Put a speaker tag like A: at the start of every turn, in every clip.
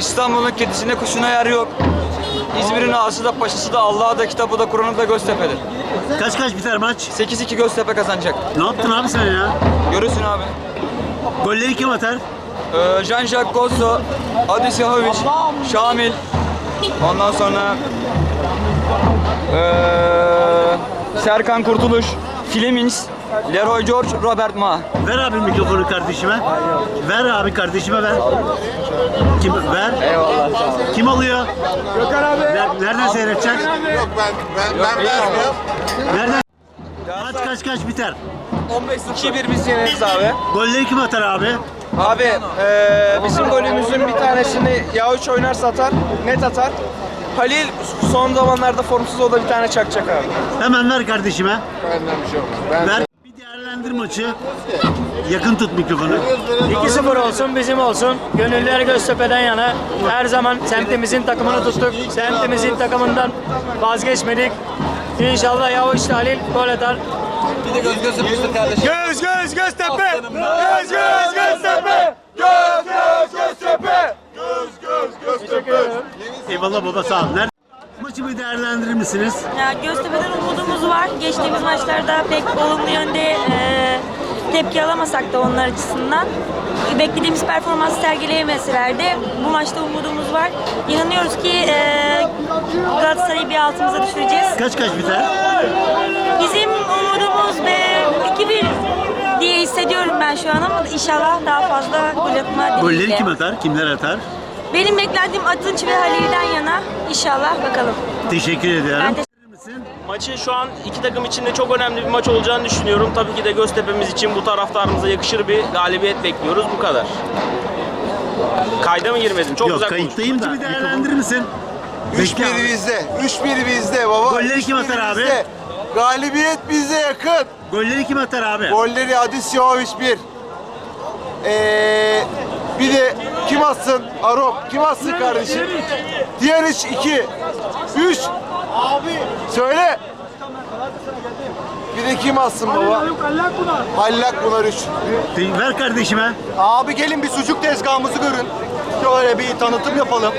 A: İstanbul'un kedisine kuşuna yer yok. İzmir'in ağası da paşası da Allah'a da kitabı da Kur'an'ı da Göztepe'dir.
B: Kaç kaç biter maç?
A: 8-2 Göztepe kazanacak.
B: Ne yaptın abi sen ya?
A: Görürsün abi.
B: Golleri kim atar?
A: Ee, Jean-Jacques Gosso, Adis Yahovic, Şamil. Ondan sonra ee, Serkan Kurtuluş, Flemings, Leroy George, Robert Ma.
B: Ver abi mikrofonu kardeşime. Ver abi kardeşime ver. Kim ver?
A: Eyvallah.
B: Kim alıyor? Gökhan abi. nereden seyredeceksin?
C: Yok ben ben ben vermiyorum.
B: Nereden? Kaç kaç kaç biter?
D: 2-1 biz yeneriz abi.
B: Golleri kim atar abi?
D: Abi eee, bizim golümüzün bir tanesini Yavuç oynarsa atar, net atar. Halil son zamanlarda formsuz o da bir tane çakacak abi.
B: Hemen ver kardeşime.
C: Benden bir şey olmaz. Ben
B: Ver. Bir değerlendir maçı. Yakın tut mikrofonu.
E: 2-0 olsun bizim olsun. Gönüller Göztepe'den yana. Her zaman semtimizin takımını tuttuk. Semtimizin takımından vazgeçmedik. İnşallah Yavuş Halil gol atar.
D: Göz göz Göztepe! Göz göz Göztepe!
B: Eyvallah baba sağ ol. Maçı bir değerlendirir misiniz?
F: Ya Göztepe'den umudumuz var. Geçtiğimiz maçlarda pek olumlu yönde e, tepki alamasak da onlar açısından. Beklediğimiz performans sergileyemeseler de bu maçta umudumuz var. İnanıyoruz ki e, Galatasaray'ı bir altımıza düşüreceğiz.
B: Kaç kaç biter?
F: Bizim umudumuz be 2-1 diye hissediyorum ben şu an ama inşallah daha fazla gol atma
B: Golleri kim atar? Kimler atar?
F: Benim beklentim Atınç ve Halil'den yana. İnşallah bakalım.
B: Teşekkür ediyorum.
F: Ben de-?
G: Maçı şu an iki takım için de çok önemli bir maç olacağını düşünüyorum. Tabii ki de Göztepe'miz için bu taraftarımıza yakışır bir galibiyet bekliyoruz. Bu kadar. Kayda mı girmedin? Çok
B: Yok
G: güzel
B: kayıttayım da.
G: konuştun.
B: Bir değerlendirir misin?
C: 3-1 bizde. 3-1 bizde baba.
B: Golleri kim
C: 3-1
B: atar abi?
C: bizde. Galibiyet bize yakın.
B: Golleri kim atar abi?
C: Golleri Adis Yahovic 1. Ee, bir de kim atsın? Arop. Kim atsın kardeşim? Diğeriç 2. 3. Abi. Söyle. Bir de kim atsın baba? Hallak bunlar 3.
B: Te- Ver kardeşime.
H: Abi gelin bir sucuk tezgahımızı görün. Şöyle bir tanıtım yapalım.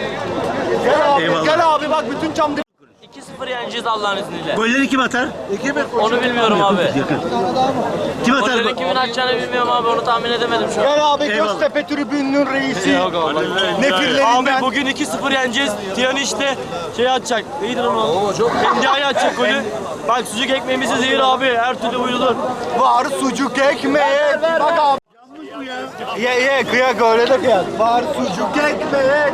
H: Gel abi,
B: Eyvallah.
H: gel abi bak bütün cam
G: 2-0 yeneceğiz Allah'ın izniyle.
B: Golleri kim atar?
G: Onu bilmiyorum abi.
B: Kim atar?
G: Golleri kimin atacağını bilmiyorum abi. Onu tahmin edemedim şu an.
H: Gel abi
B: Eyvallah.
H: Göztepe tribününün reisi.
G: Abi
H: Nefirlerinden.
G: bugün 2-0 yeneceğiz. Tiyan işte şey atacak. Neydi lan o? Endia'yı atacak golü. Bak sucuk ekmeğimizi zehir abi. Her türlü uyulur.
H: Var sucuk ekmek. Bak abi. Ye ye kıyak öyle de kıyak. Var sucuk ekmek.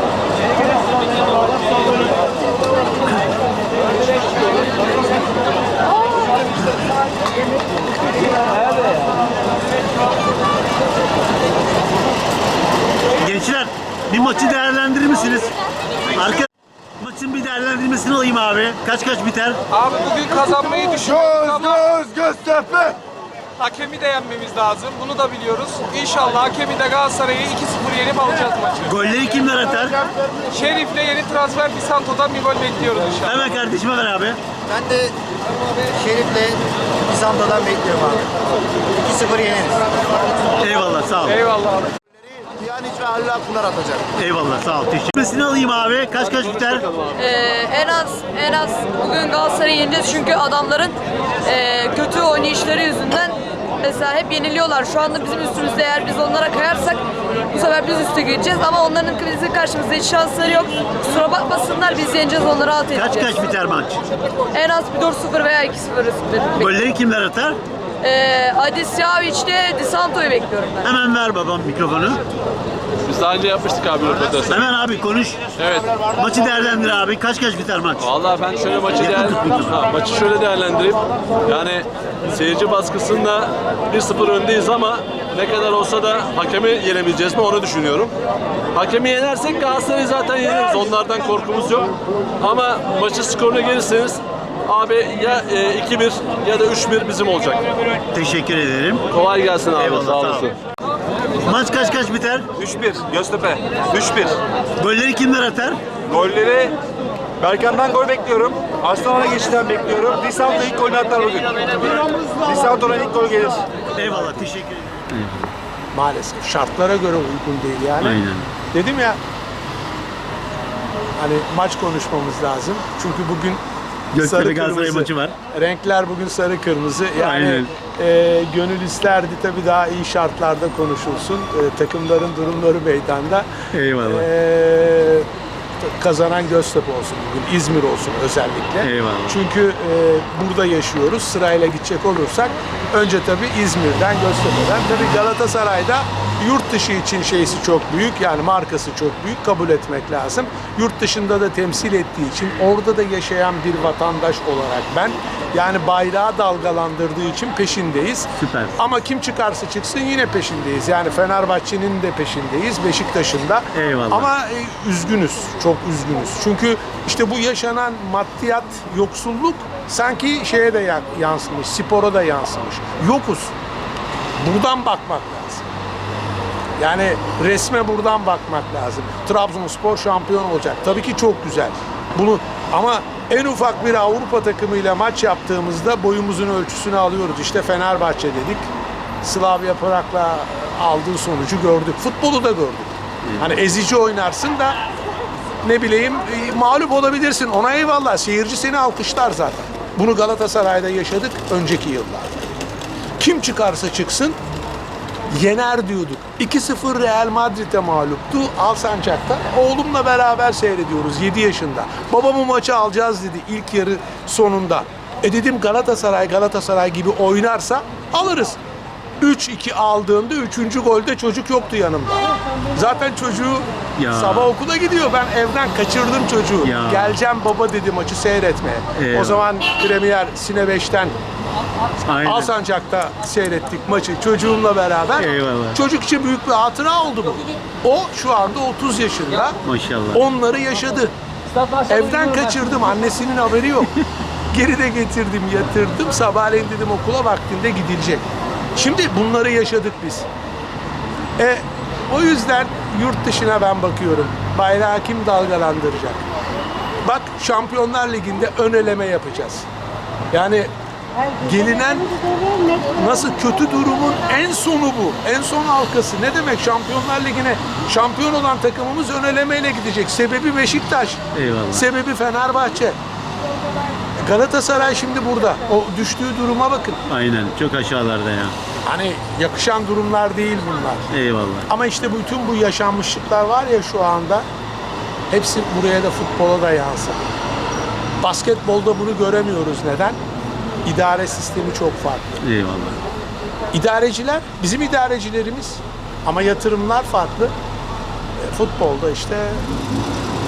B: Gençler bir maçı değerlendirir misiniz? Arka maçın bir değerlendirmesini alayım abi. Biter?
D: Abi bugün kazanmayı düşünüyoruz ama
C: Göz Göztepe.
D: hakemi de yenmemiz lazım. Bunu da biliyoruz. İnşallah hakemi de Galatasaray'ı 2-0 yenip alacağız maçı.
B: Golleri kimler atar?
D: Şerif'le yeni transfer Bisanto'dan bir gol bekliyoruz inşallah.
B: Hemen kardeşime ver abi.
H: Ben de Şerif'le Bisanto'dan bekliyorum abi. 2-0 yeneriz.
B: Eyvallah sağ ol.
D: Eyvallah abi.
H: Piyaniç ve Halil Akpınar atacak.
B: Eyvallah sağ ol. Teşekkür alayım abi. Kaç kaç biter?
I: Ee, en az en az bugün Galatasaray'ı yeneceğiz çünkü adamların e, kötü oynayışları yüzünden mesela hep yeniliyorlar. Şu anda bizim üstümüzde eğer biz onlara kayarsak bu sefer biz üste geçeceğiz ama onların bizim karşımızda hiç şansları yok. Kusura bakmasınlar biz yeneceğiz onları alt
B: Kaç
I: edeceğiz.
B: kaç biter maç?
I: En az bir 4-0 veya 2-0 üstünde.
B: Golleri kimler atar?
I: Ee, Adis Yavic'le Di Santo'yu bekliyorum ben.
B: Hemen ver babam mikrofonu.
J: Biz daha önce yapmıştık abi röportajı.
B: Hemen abi konuş.
J: Evet.
B: Maçı değerlendir abi. Kaç kaç biter maç?
J: Vallahi ben şöyle maçı değer... ha, maçı şöyle değerlendireyim. Yani seyirci baskısında 1-0 öndeyiz ama ne kadar olsa da hakemi yenebileceğiz mi onu düşünüyorum. Hakemi yenersek Galatasaray'ı zaten yeneriz. Onlardan korkumuz yok. Ama maçı skoruna gelirseniz abi ya e, 2-1 ya da 3-1 bizim olacak.
B: Teşekkür ederim.
J: Kolay gelsin abi.
B: Eyvallah,
J: sağ
B: sağ ol.
J: olasın.
B: Maç kaç kaç biter?
H: 3-1 Göztepe. 3-1.
B: Golleri kimler atar?
H: Golleri Berkan'dan gol bekliyorum. Aslan'a geçiden bekliyorum. Disanto ilk golünü atar bugün. Disanto'dan ilk gol gelir.
B: Eyvallah teşekkür ederim.
K: maalesef şartlara göre uygun değil yani.
B: Aynen.
K: Dedim ya hani maç konuşmamız lazım. Çünkü bugün Sarı
B: Galatasaray maçı var.
K: Renkler bugün sarı kırmızı. Yani
B: Aynen.
K: e, gönül isterdi tabii daha iyi şartlarda konuşulsun. E, takımların durumları meydanda.
B: Eyvallah.
K: E, kazanan Göztepe olsun bugün, İzmir olsun özellikle.
B: Eyvallah.
K: Çünkü e, burada yaşıyoruz. Sırayla gidecek olursak önce tabii İzmir'den, Göztepe'den. Tabii Galatasaray'da yurt dışı için şeysi çok büyük. Yani markası çok büyük. Kabul etmek lazım. Yurt dışında da temsil ettiği için orada da yaşayan bir vatandaş olarak ben yani bayrağı dalgalandırdığı için peşindeyiz.
B: Süper.
K: Ama kim çıkarsa çıksın yine peşindeyiz. Yani Fenerbahçe'nin de peşindeyiz. Beşiktaş'ın da.
B: Eyvallah.
K: Ama e, üzgünüz. Çok üzgünüz. Çünkü işte bu yaşanan maddiyat, yoksulluk sanki şeye de ya- yansımış, spora da yansımış. Yokuz. Buradan bakmak lazım. Yani resme buradan bakmak lazım. Trabzonspor şampiyon olacak. Tabii ki çok güzel. Bunu ama en ufak bir Avrupa takımıyla maç yaptığımızda boyumuzun ölçüsünü alıyoruz. İşte Fenerbahçe dedik. Slavia Prag'la aldığı sonucu gördük. Futbolu da gördük. Hani ezici oynarsın da ne bileyim e, mağlup olabilirsin. Ona eyvallah. Seyirci seni alkışlar zaten. Bunu Galatasaray'da yaşadık önceki yıllarda. Kim çıkarsa çıksın yener diyorduk. 2-0 Real Madrid'e mağluptu Alsancak'ta. Oğlumla beraber seyrediyoruz 7 yaşında. Babamı maçı alacağız dedi ilk yarı sonunda. E dedim Galatasaray Galatasaray gibi oynarsa alırız. 3-2 aldığında 3. golde çocuk yoktu yanımda. Zaten çocuğu
B: Ya.
K: sabah okula gidiyor. Ben evden kaçırdım çocuğu.
B: Ya.
K: Geleceğim baba dedi maçı seyretmeye.
B: Eyvallah.
K: O zaman Premier Sine 5'ten
B: Aynen.
K: Alsancak'ta seyrettik maçı çocuğumla beraber.
B: Eyvallah.
K: Çocuk için büyük bir hatıra oldu bu. O şu anda 30 yaşında.
B: Maşallah.
K: Onları yaşadı. Evden kaçırdım. Annesinin haberi yok. Geri de getirdim, yatırdım. Sabahleyin dedim okula vaktinde gidilecek. Şimdi bunları yaşadık biz. E, o yüzden yurt dışına ben bakıyorum. Bayrağı kim dalgalandıracak? Bak Şampiyonlar Ligi'nde ön eleme yapacağız. Yani gelinen nasıl kötü durumun en sonu bu. En son halkası. Ne demek Şampiyonlar Ligi'ne şampiyon olan takımımız ön elemeyle gidecek. Sebebi Beşiktaş.
B: Eyvallah.
K: Sebebi Fenerbahçe. Galatasaray şimdi burada. O düştüğü duruma bakın.
B: Aynen. Çok aşağılarda ya.
K: Hani yakışan durumlar değil bunlar.
B: Eyvallah.
K: Ama işte bütün bu yaşanmışlıklar var ya şu anda hepsi buraya da futbola da yansır. Basketbolda bunu göremiyoruz. Neden? İdare sistemi çok farklı.
B: Eyvallah.
K: İdareciler bizim idarecilerimiz ama yatırımlar farklı. E, futbolda işte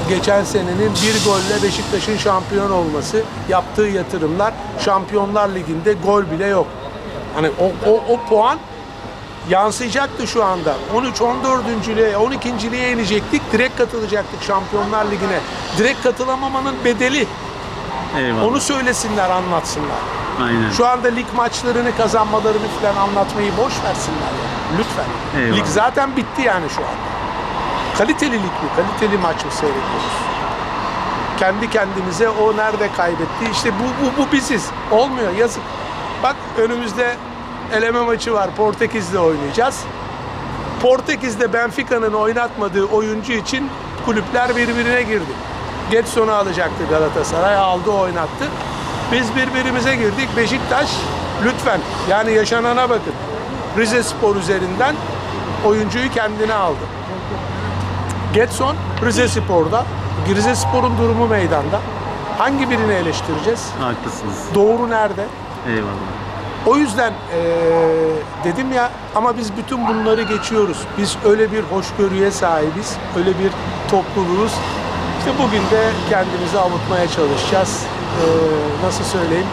K: geçen senenin bir golle Beşiktaş'ın şampiyon olması, yaptığı yatırımlar Şampiyonlar Ligi'nde gol bile yok. Hani o, o, o puan yansıyacaktı şu anda. 13 14.lüğe 12.liğe inecektik. Direkt katılacaktık Şampiyonlar Ligi'ne. Direkt katılamamanın bedeli.
B: Eyvallah.
K: Onu söylesinler, anlatsınlar.
B: Aynen.
K: Şu anda lig maçlarını kazanmalarını falan anlatmayı boş versinler ya. Lütfen.
B: Eyvallah.
K: Lig zaten bitti yani şu anda. Kaliteli lig mi? Kaliteli maç mı seyrediyoruz? Kendi kendimize o nerede kaybetti? İşte bu, bu, bu biziz. Olmuyor yazık. Bak önümüzde eleme maçı var. Portekiz'le oynayacağız. Portekiz'de Benfica'nın oynatmadığı oyuncu için kulüpler birbirine girdi. Getson'u alacaktı Galatasaray, aldı oynattı. Biz birbirimize girdik. Beşiktaş lütfen yani yaşanana bakın. Rize Spor üzerinden oyuncuyu kendine aldı. Getson Rize Spor'da. Rize Spor'un durumu meydanda. Hangi birini eleştireceğiz?
B: Haklısınız.
K: Doğru nerede?
B: Eyvallah.
K: O yüzden eee, dedim ya ama biz bütün bunları geçiyoruz. Biz öyle bir hoşgörüye sahibiz. Öyle bir topluluğuz. İşte bugün de kendimizi avutmaya çalışacağız. Eee, nasıl söyleyeyim?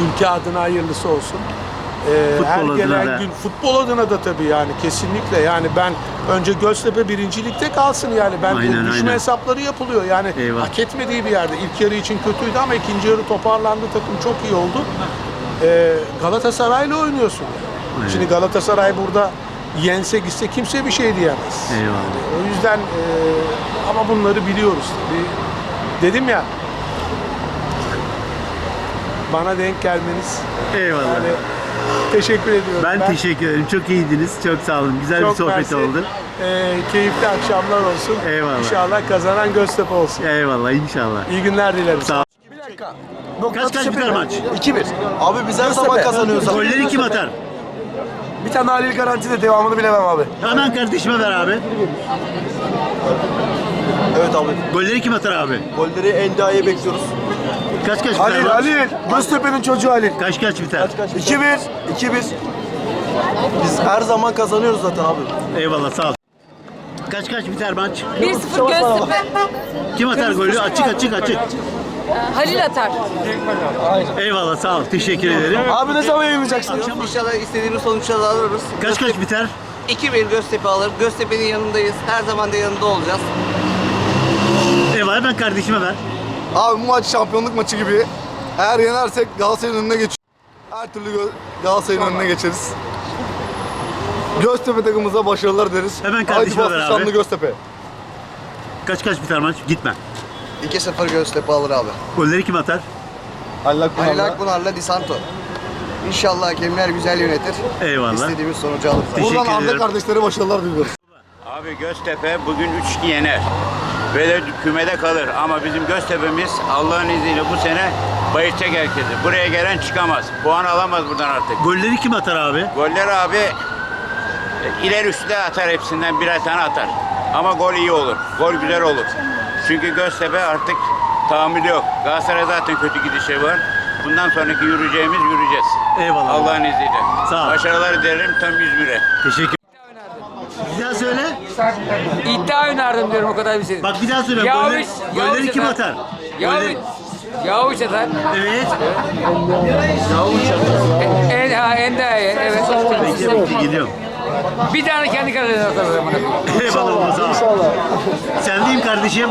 K: Ülke adına hayırlısı olsun.
B: Futbol
K: her
B: adına
K: gelen
B: da.
K: gün futbol adına da tabii yani kesinlikle yani ben önce Göztepe birincilikte kalsın yani ben
B: Aynen,
K: düşme
B: aynen.
K: hesapları yapılıyor yani
B: Eyvah.
K: hak etmediği bir yerde ilk yarı için kötüydü ama ikinci yarı toparlandı takım çok iyi oldu. Ee, Galatasaray'la oynuyorsun.
B: Aynen.
K: Şimdi Galatasaray burada yense gitse kimse bir şey diyemez.
B: Eyvallah.
K: O yüzden e, ama bunları biliyoruz tabii. Dedim ya bana denk geldiniz.
B: Eyvallah.
K: Yani teşekkür ediyorum.
B: Ben, teşekkür ederim. Çok iyiydiniz. Çok sağ olun. Güzel bir
K: Çok
B: sohbet
K: mersi.
B: oldu.
K: E, keyifli akşamlar olsun.
B: Eyvallah.
K: İnşallah kazanan Göztepe olsun.
B: Eyvallah inşallah.
K: İyi günler dilerim.
B: Sağ ol. Kaç kaç biter maç?
H: 2-1. Abi biz her zaman kazanıyoruz.
B: Golleri kim atar?
H: Bir tane Halil garanti de devamını bilemem abi.
B: Hemen kardeşime ver abi.
H: Evet abi.
B: Golleri kim atar abi?
H: Golleri Enda'ya bekliyoruz.
B: Kaç kaç biter
H: Halil,
B: maç?
H: Halil. Göztepe'nin çocuğu Halil.
B: Kaç kaç biter?
H: 2-1. 2-1. Biz her zaman kazanıyoruz zaten abi.
B: Eyvallah sağ ol. Kaç kaç biter maç?
I: 1-0 Göztepe.
B: Kim atar golü? Açık açık açık.
I: Halil atar.
B: Eyvallah sağ ol. Teşekkür ederim.
H: Abi ne zaman yayınlayacaksın?
L: İnşallah istediğimiz sonuçları alırız.
B: Kaç kaç biter?
L: 2-1 Göztepe alır. Göztepe'nin yanındayız. Her zaman da yanında olacağız.
B: Eyvallah hemen kardeşime ver.
H: Abi bu maç şampiyonluk maçı gibi. Eğer yenersek Galatasaray'ın önüne geç. Her türlü Galatasaray'ın önüne geçeriz. Göztepe takımımıza başarılar deriz.
B: Hemen kardeşime
H: Haydi
B: ver abi.
H: Şanlı Göztepe.
B: Kaç kaç biter maç? Gitme.
L: 2-0 Göztepe alır abi.
B: Golleri kim atar?
H: Allah
L: Halil Akpınar'la Disanto. İnşallah hakemler güzel yönetir.
B: Eyvallah.
L: İstediğimiz sonucu alırız.
B: Teşekkür
H: Buradan Hamle
B: ederim.
H: kardeşlere başarılar diliyoruz.
M: Abi Göztepe bugün 3-2 yener. Ve de kümede kalır. Ama bizim Göztepe'miz Allah'ın izniyle bu sene bayılacak herkesi. Buraya gelen çıkamaz. Puan alamaz buradan artık.
B: Golleri kim atar abi?
M: Goller abi e, ileri üstte atar hepsinden birer tane atar. Ama gol iyi olur. Gol güzel olur. Çünkü Göztepe artık tahammülü yok. Galatasaray zaten kötü gidişi var. Bundan sonraki yürüyeceğimiz yürüyeceğiz.
B: Eyvallah.
M: Allah'ın izniyle.
B: Sağ ol.
M: Başarılar dilerim tam 101'e.
B: Teşekkür.
D: İddia önerdim diyorum o kadar bir şey.
B: Bak bir daha söyle.
D: Yavuş,
B: Golleri,
D: Yavuş
B: kim
D: atar.
B: atar? Golleri-
D: Yavuş atar.
B: Evet.
D: En, ha, en daha iyi. Evet.
B: Bekle bekle geliyorum.
D: Bir tane kendi kalesine atar o zaman.
B: Eyvallah baba sağ ol. Sendeyim kardeşim.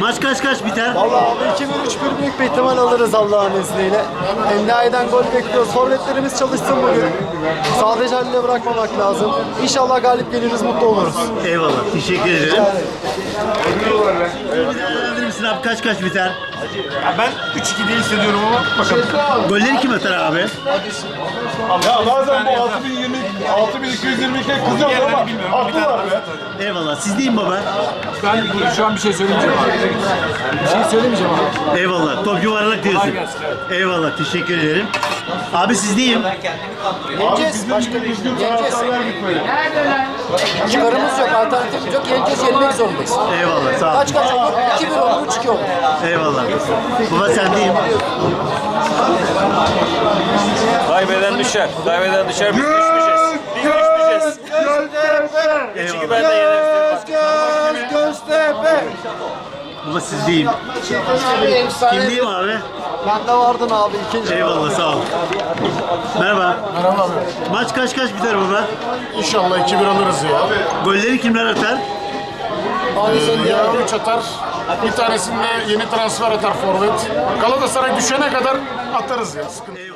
B: Maç kaç kaç biter?
C: Valla abi 2-1-3-1 büyük bir ihtimal alırız Allah'ın izniyle. Endia'dan gol bekliyoruz. Forvetlerimiz çalışsın bugün. Sadece haline bırakmamak lazım. İnşallah galip geliriz, mutlu oluruz.
B: Eyvallah. Teşekkür ederim. Bir değerlendirir misin abi kaç kaç biter?
K: Ben 3-2 diye hissediyorum ama bakalım.
B: Golleri kim atar abi?
K: Ya bazen bu 6020 6222 kızıyorlar ama haklılar be.
B: Eyvallah. Sizdeyim baba.
D: Ben şu an bir şey söylemeyeceğim abi. Bir şey söylemeyeceğim abi.
B: Eyvallah. Top yuvarlak diyorsun. Eyvallah. Teşekkür ederim. Abi sizdeyim.
C: Yeneceğiz. Başka bir yeneceğiz. Çıkarımız yok, alternatif yok. Yeneceğiz, yenmek zorundayız.
B: Eyvallah. Sağ ol.
C: Kaç kaç olur? 2-1 olur, 3-2 olur.
B: Eyvallah. Baba sendeyim.
G: Kaybeden düşer. Kaybeden düşer. Biz düşmeyeceğiz. Biz düşmeyeceğiz.
B: Eyvallah.
G: Ben de yenerim.
C: Göztepe.
B: Baba sizdeyim. Kimdeyim abi?
C: Ben de vardın abi ikinci.
B: Eyvallah sağ ol. Merhaba.
K: Merhaba abi.
B: Maç kaç kaç biter baba?
K: İnşallah 2-1 alırız ya.
B: Golleri kimler atar?
K: Abi sen diğer 3 atar. Bir tanesinde yeni transfer atar forvet. Galatasaray düşene kadar atarız ya. Sıkıntı.